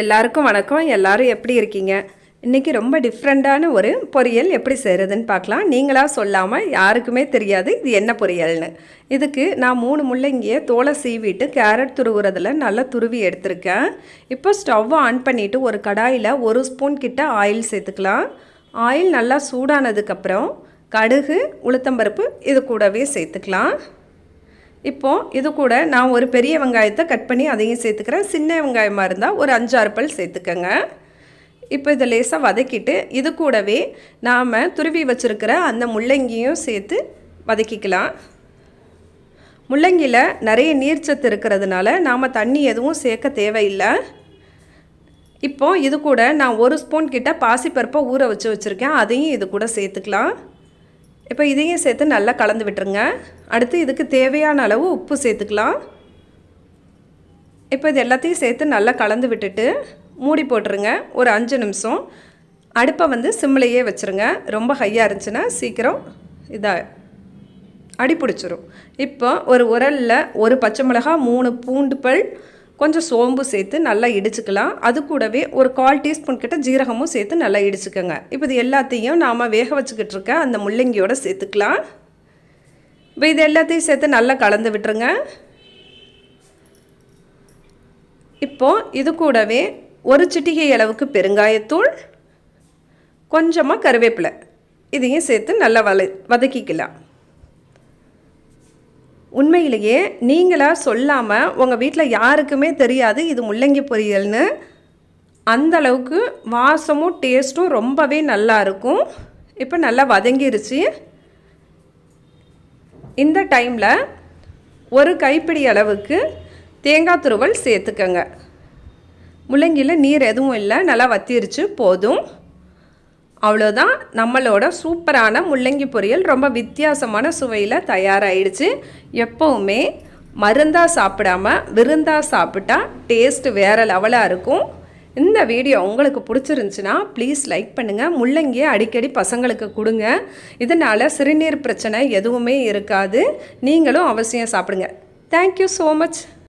எல்லாருக்கும் வணக்கம். எல்லாரும் எப்படி இருக்கீங்க? இன்றைக்கி ரொம்ப டிஃப்ரெண்ட்டான ஒரு பொரியல் எப்படி செய்கிறதுன்னு பார்க்கலாம். நீங்களாக சொல்லாமல் யாருக்குமே தெரியாது இது என்ன பொரியல்னு. இதுக்கு நான் மூணு முள்ளங்கியை தோலை சீவிட்டு கேரட் துருவுறதில் நல்லா துருவி எடுத்திருக்கேன். இப்போ ஸ்டவ்வை ஆன் பண்ணிவிட்டு ஒரு கடாயில் ஒரு ஸ்பூன் கிட்ட ஆயில் சேர்த்துக்கலாம். ஆயில் நல்லா சூடானதுக்கப்புறம் கடுகு உளுத்தம்பருப்பு இது கூடவே சேர்த்துக்கலாம். இப்போது இது கூட நான் ஒரு பெரிய வெங்காயத்தை கட் பண்ணி அதையும் சேர்த்துக்கிறேன். சின்ன வெங்காயமாக இருந்தால் ஒரு அஞ்சாறு பல் சேர்த்துக்கோங்க. இப்போ இதை லேசாக வதக்கிட்டு இது கூடவே நாம் துருவி வச்சுருக்கிற அந்த முள்ளங்கியும் சேர்த்து வதக்கிக்கலாம். முள்ளங்கியில் நிறைய நீர்ச்சத்து இருக்கிறதுனால நாம் தண்ணி எதுவும் சேர்க்க தேவையில்லை. இப்போது இது கூட நான் ஒரு ஸ்பூன் கிட்ட பாசிப்பருப்பை ஊற வச்சு வச்சுருக்கேன். அதையும் இது கூட சேர்த்துக்கலாம். இப்போ இதையும் சேர்த்து நல்லா கலந்து விட்டுருங்க. அடுத்து இதுக்கு தேவையான அளவு உப்பு சேர்த்துக்கலாம். இப்போ இது எல்லாத்தையும் சேர்த்து நல்லா கலந்து விட்டுட்டு மூடி போட்டுருங்க. ஒரு அஞ்சு நிமிஷம். அடுப்பை வந்து சிம்மிலையே வச்சுருங்க. ரொம்ப ஹையாக இருந்துச்சுன்னா சீக்கிரம் இதாக அடி பிடிச்சிரும் இப்போ ஒரு உரலில் ஒரு பச்சை மிளகா மூணு பூண்டு பல் கொஞ்சம் சோம்பு சேர்த்து நல்லா இடிச்சுக்கலாம். அது கூடவே ஒரு கால் டீஸ்பூன் கிட்ட ஜீரகமும் சேர்த்து நல்லா இடிச்சுக்கோங்க. இப்போ இது எல்லாத்தையும் நாம் வேக வச்சுக்கிட்டு இருக்க அந்த முள்ளங்கியோடு சேர்த்துக்கலாம். இப்போ இது எல்லாத்தையும் சேர்த்து நல்லா கலந்து விட்டுருங்க. இப்போது இது கூடவே ஒரு சிட்டிகை அளவுக்கு பெருங்காயத்தூள் கொஞ்சமாக கருவேப்பிலை. இதையும் சேர்த்து நல்லா வல வதக்கிக்கலாம். உண்மையிலேயே நீங்களாக சொல்லாமல் உங்கள் வீட்டில் யாருக்குமே தெரியாது இது முள்ளங்கி பொரியல்னு. அந்த அளவுக்கு வாசமும் டேஸ்ட்டும் ரொம்பவே நல்லா இருக்கும். இப்போ நல்லா வதங்கிருச்சு. இந்த டைமில் ஒரு கைப்பிடி அளவுக்கு தேங்காய் துருவல் சேர்த்துக்கங்க. முள்ளங்கியில் நீர் எதுவும் இல்லை நல்லா வத்திருச்சு போதும். அவ்வளோதான் நம்மளோட சூப்பரான முள்ளங்கி பொரியல் ரொம்ப வித்தியாசமான சுவையில் தயாராகிடுச்சு எப்போவுமே மருந்தாக சாப்பிடாம விருந்தாக சாப்பிட்டா டேஸ்ட் வேறு லெவலாக இருக்கும். இந்த வீடியோ உங்களுக்கு பிடிச்சிருந்துச்சுன்னா ப்ளீஸ் லைக் பண்ணுங்கள் முள்ளங்கியை அடிக்கடி பசங்களுக்கு கொடுங்க. இதனால் சிறுநீர் பிரச்சனை எதுவுமே இருக்காது. நீங்களும் அவசியம் சாப்பிடுங்க. Thank you so much